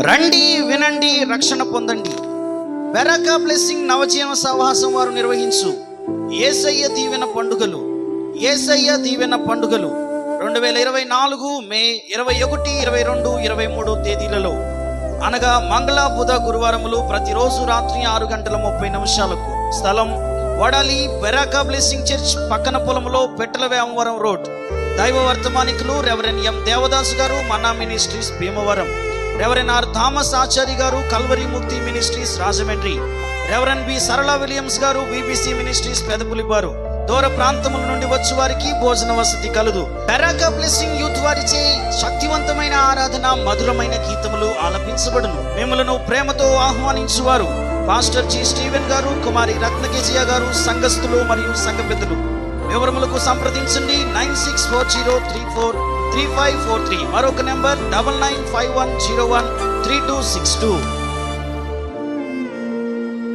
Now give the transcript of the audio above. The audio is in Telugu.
రండి వినండి రక్షణ పొందండి. బెరకా బ్లెస్సింగ్ నవజీవన సహవాసం వారు నిర్వహించు. ఏసయ్య దీవెన పండుగలు. ఏసయ్య దీవెన పండుగలు. రెండు వేల ఇరవై నాలుగు మే ఇరవై ఒకటి ఇరవై రెండు ఇరవై మూడు తేదీలలో. అనగా మంగళ బుధ గురువారములు ప్రతిరోజు రాత్రి ఆరు గంటల ముప్పై నిమిషాలకు. స్థలం వడాలి బెరాకా బ్లెస్సింగ్ చర్చ్ పక్కన పొలంలో పెట్టల వేమవరం రోడ్. దైవ వర్తమానికులు రెవరెన్ ఎం దేవదాసు గారు manna ministries Bhimavaram. Reverend R Thomas Achari గారు Calvary Mukti ministries Rajahmundry reverend B Sarala Williams గారు బీబీసీ మినిస్ట్రీస్ పెదపులివారు దూర ప్రాంతముల నుండి వచ్చి వారికి భోజన వసతి కలదు. పెరాక బ్లెస్సింగ్ యూత్ వారిచే శక్తివంతమైన ఆరాధన మధురమైన గీతములు ఆలపించబడును. మిమ్మలను ప్రేమతో ఆహ్వానించువారు. పాస్టర్ జి స్టీవెన్ గారు కుమారి రత్నకేజయ గారు సంఘస్థులు మరియు సంఘ పెద్దలు వివరములకు సంప్రదించండి. Nine six four zero three four three five four three. మరొక number double nine five one zero one three two six two.